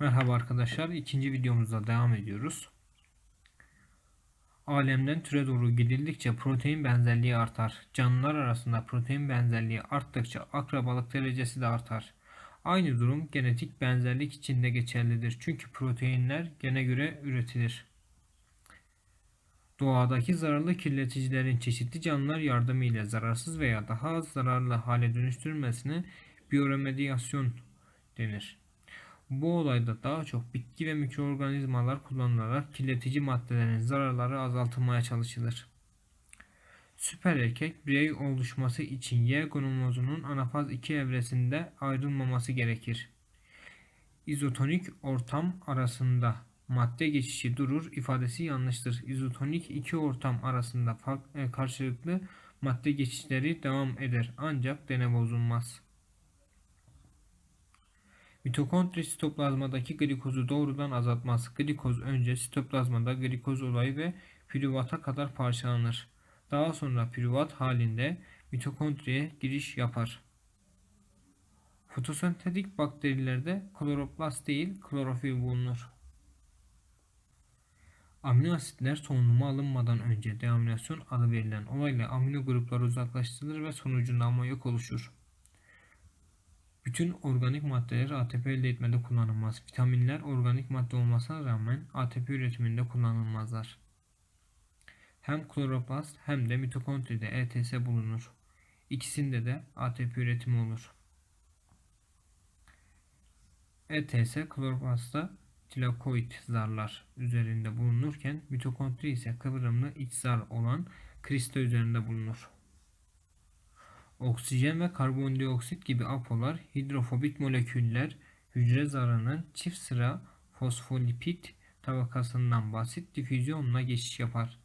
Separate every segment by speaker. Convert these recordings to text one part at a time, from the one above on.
Speaker 1: Merhaba arkadaşlar. ikinci videomuzda devam ediyoruz. Alemden türe doğru gidildikçe protein benzerliği artar. Canlılar arasında protein benzerliği arttıkça akrabalık derecesi de artar. Aynı durum genetik benzerlik için de geçerlidir. Çünkü proteinler gene göre üretilir. Doğadaki zararlı kirleticilerin çeşitli canlılar yardımıyla zararsız veya daha az zararlı hale dönüştürülmesine biyoremediyasyon denir. Bu olayda daha çok bitki ve mikroorganizmalar kullanılarak kirletici maddelerin zararları azaltılmaya çalışılır. Süper erkek birey oluşması için Y kromozunun anafaz 2 evresinde ayrılmaması gerekir. İzotonik ortam arasında madde geçişi durur ifadesi yanlıştır. İzotonik iki ortam arasında fark- karşılıklı madde geçişleri devam eder ancak dene bozulmaz. Mitokondri sitoplazmadaki glikozu doğrudan azaltmaz. Glikoz önce sitoplazmada glikoz olayı ve pürüvata kadar parçalanır. Daha sonra pürüvat halinde mitokondriye giriş yapar. Fotosentetik bakterilerde kloroplast değil klorofil bulunur. Amino asitler solunuma alınmadan önce deaminasyon adı verilen olayla amino grupları uzaklaştırılır ve sonucunda amonyak oluşur. Bütün organik maddeler ATP elde etmede kullanılmaz. Vitaminler organik madde olmasına rağmen ATP üretiminde kullanılmazlar. Hem kloroplast hem de mitokondride ETS bulunur. İkisinde de ATP üretimi olur. ETS kloroplastta tilakoid zarlar üzerinde bulunurken mitokondri ise kıvrımlı iç zar olan krista üzerinde bulunur. Oksijen ve karbondioksit gibi apolar hidrofobik moleküller hücre zarının çift sıra fosfolipid tabakasından basit difüzyonla geçiş yapar.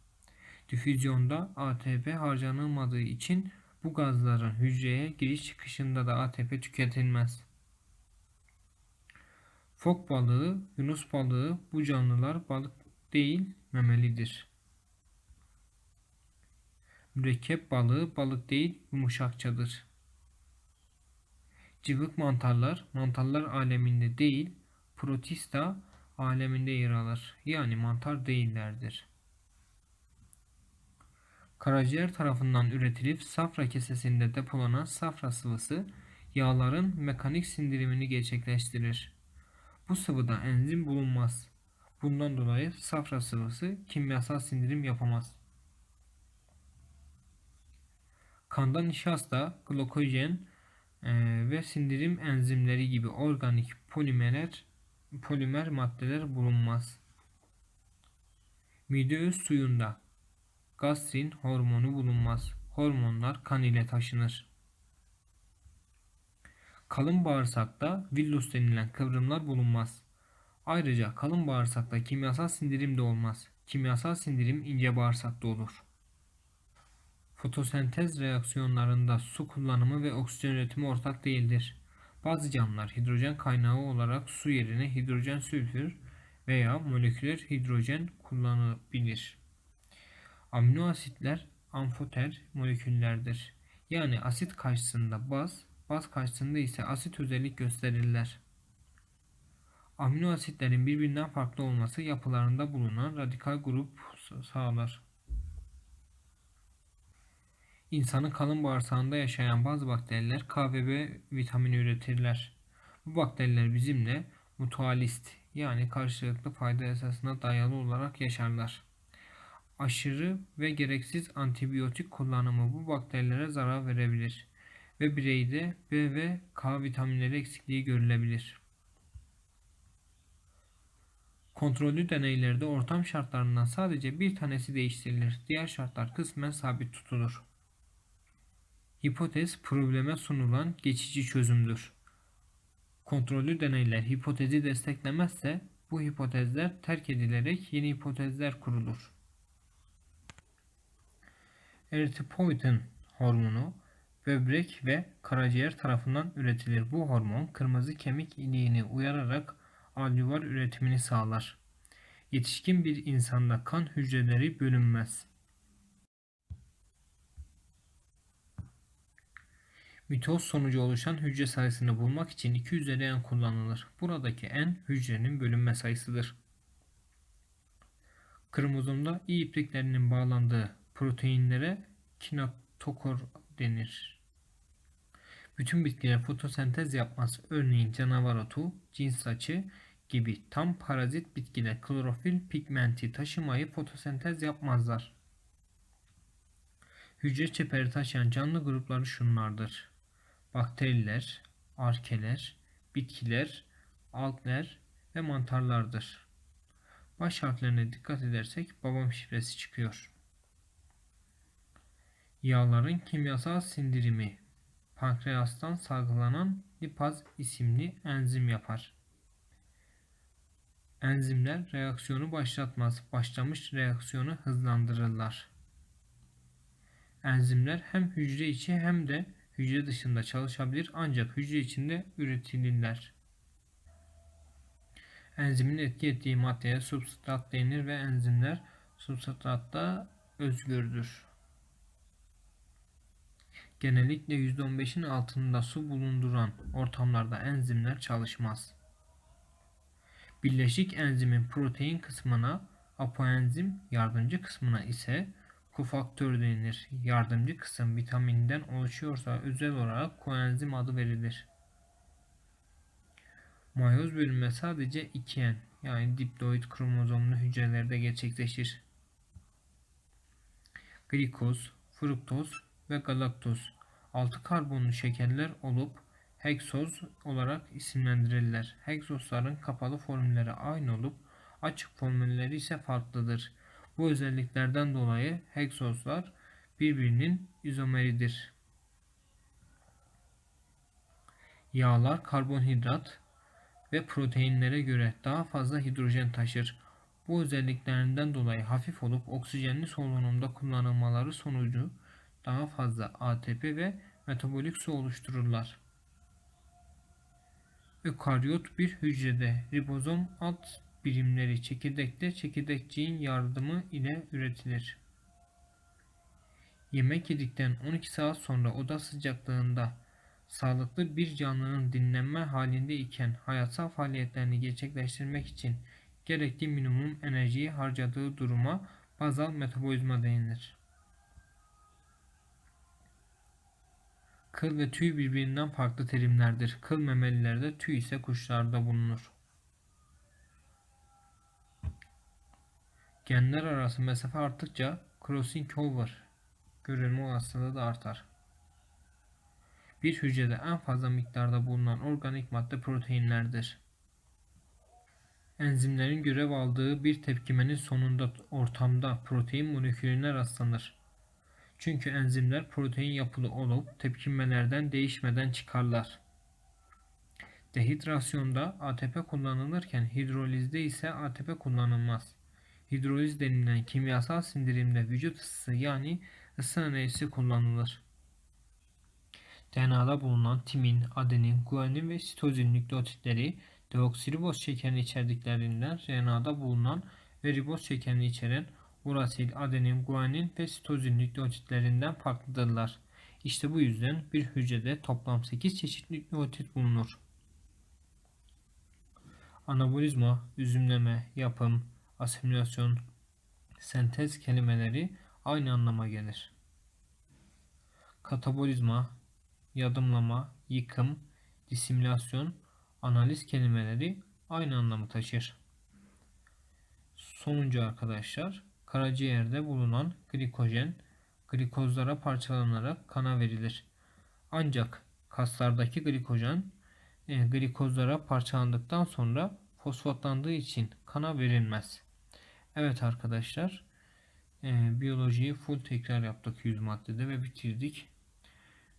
Speaker 1: Difüzyonda ATP harcanılmadığı için bu gazların hücreye giriş çıkışında da ATP tüketilmez. Fok balığı, yunus balığı bu canlılar balık değil memelidir. Mürekkep balığı balık değil yumuşakçadır. Cıvık mantarlar mantarlar aleminde değil protista aleminde yer alır. Yani mantar değillerdir. Karaciğer tarafından üretilip safra kesesinde depolanan safra sıvısı yağların mekanik sindirimini gerçekleştirir. Bu sıvıda enzim bulunmaz. Bundan dolayı safra sıvısı kimyasal sindirim yapamaz. Kanda nişasta, glukojen e, ve sindirim enzimleri gibi organik polimerler polimer maddeler bulunmaz. Mide öz suyunda gastrin hormonu bulunmaz. Hormonlar kan ile taşınır. Kalın bağırsakta villus denilen kıvrımlar bulunmaz. Ayrıca kalın bağırsakta kimyasal sindirim de olmaz. Kimyasal sindirim ince bağırsakta olur. Fotosentez reaksiyonlarında su kullanımı ve oksijen üretimi ortak değildir. Bazı canlılar hidrojen kaynağı olarak su yerine hidrojen sülfür veya moleküler hidrojen kullanabilir. Amino asitler amfoter moleküllerdir. Yani asit karşısında baz, baz karşısında ise asit özellik gösterirler. Amino asitlerin birbirinden farklı olması yapılarında bulunan radikal grup sağlar. İnsanın kalın bağırsağında yaşayan bazı bakteriler K ve B vitamini üretirler. Bu bakteriler bizimle mutualist yani karşılıklı fayda esasına dayalı olarak yaşarlar. Aşırı ve gereksiz antibiyotik kullanımı bu bakterilere zarar verebilir ve bireyde B ve K vitaminleri eksikliği görülebilir. Kontrollü deneylerde ortam şartlarından sadece bir tanesi değiştirilir. Diğer şartlar kısmen sabit tutulur. Hipotez probleme sunulan geçici çözümdür. Kontrollü deneyler hipotezi desteklemezse bu hipotezler terk edilerek yeni hipotezler kurulur. Erythropoietin hormonu böbrek ve karaciğer tarafından üretilir. Bu hormon kırmızı kemik iliğini uyararak alüvar üretimini sağlar. Yetişkin bir insanda kan hücreleri bölünmez. Mitoz sonucu oluşan hücre sayısını bulmak için 2 üzeri kullanılır. Buradaki n hücrenin bölünme sayısıdır. Kromozomda i ipliklerinin bağlandığı proteinlere kinetokor denir. Bütün bitkiler fotosentez yapmaz. Örneğin canavar otu, cins açı gibi tam parazit bitkiler klorofil pigmenti taşımayı fotosentez yapmazlar. Hücre çeperi taşıyan canlı grupları şunlardır. Bakteriler, arkeler, bitkiler, algler ve mantarlardır. Baş harflerine dikkat edersek babam şifresi çıkıyor. Yağların kimyasal sindirimi pankreastan salgılanan lipaz isimli enzim yapar. Enzimler reaksiyonu başlatmaz, başlamış reaksiyonu hızlandırırlar. Enzimler hem hücre içi hem de hücre dışında çalışabilir ancak hücre içinde üretilirler. Enzimin etki ettiği maddeye substrat denir ve enzimler substratta özgürdür. Genellikle %15'in altında su bulunduran ortamlarda enzimler çalışmaz. Birleşik enzimin protein kısmına apoenzim, yardımcı kısmına ise kofaktör denir. Yardımcı kısım vitaminden oluşuyorsa özel olarak koenzim adı verilir. Mayoz bölünme sadece 2N yani diploid kromozomlu hücrelerde gerçekleşir. Glikoz, fruktoz ve galaktoz 6 karbonlu şekerler olup heksoz olarak isimlendirirler. Heksozların kapalı formülleri aynı olup açık formülleri ise farklıdır. Bu özelliklerden dolayı heksozlar birbirinin izomeridir. Yağlar karbonhidrat ve proteinlere göre daha fazla hidrojen taşır. Bu özelliklerinden dolayı hafif olup oksijenli solunumda kullanılmaları sonucu daha fazla ATP ve metabolik su oluştururlar. Ökaryot bir hücrede ribozom alt birimleri çekirdekte çekirdekçiğin yardımı ile üretilir. Yemek yedikten 12 saat sonra oda sıcaklığında sağlıklı bir canlının dinlenme halinde iken hayatsal faaliyetlerini gerçekleştirmek için gerekli minimum enerjiyi harcadığı duruma bazal metabolizma denilir. Kıl ve tüy birbirinden farklı terimlerdir. Kıl memelilerde, tüy ise kuşlarda bulunur. Genler arası mesafe arttıkça crossing over görülme olasılığı da artar. Bir hücrede en fazla miktarda bulunan organik madde proteinlerdir. Enzimlerin görev aldığı bir tepkimenin sonunda ortamda protein molekülüne rastlanır. Çünkü enzimler protein yapılı olup tepkimelerden değişmeden çıkarlar. Dehidrasyonda ATP kullanılırken hidrolizde ise ATP kullanılmaz. Hidroliz denilen kimyasal sindirimde vücut ısısı yani ısı enerjisi kullanılır. DNA'da bulunan timin, adenin, guanin ve sitozin nükleotitleri deoksiriboz şekerini içerdiklerinden RNA'da bulunan ve riboz şekerini içeren urasil, adenin, guanin ve sitozin nükleotitlerinden farklıdırlar. İşte bu yüzden bir hücrede toplam 8 çeşit nükleotit bulunur. Anabolizma, üzümleme, yapım, asimilasyon, sentez kelimeleri aynı anlama gelir. Katabolizma, yadımlama, yıkım, disimilasyon, analiz kelimeleri aynı anlamı taşır. Sonuncu arkadaşlar karaciğerde bulunan glikojen glikozlara parçalanarak kana verilir. Ancak kaslardaki glikojen e, glikozlara parçalandıktan sonra fosfatlandığı için kana verilmez. Evet arkadaşlar e, biyolojiyi full tekrar yaptık 100 maddede ve bitirdik.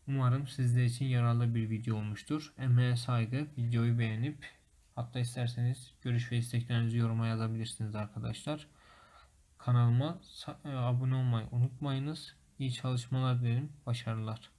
Speaker 1: Umarım sizler için yararlı bir video olmuştur. Emeğe saygı videoyu beğenip hatta isterseniz görüş ve isteklerinizi yoruma yazabilirsiniz arkadaşlar. Kanalıma e, abone olmayı unutmayınız. İyi çalışmalar dilerim. Başarılar.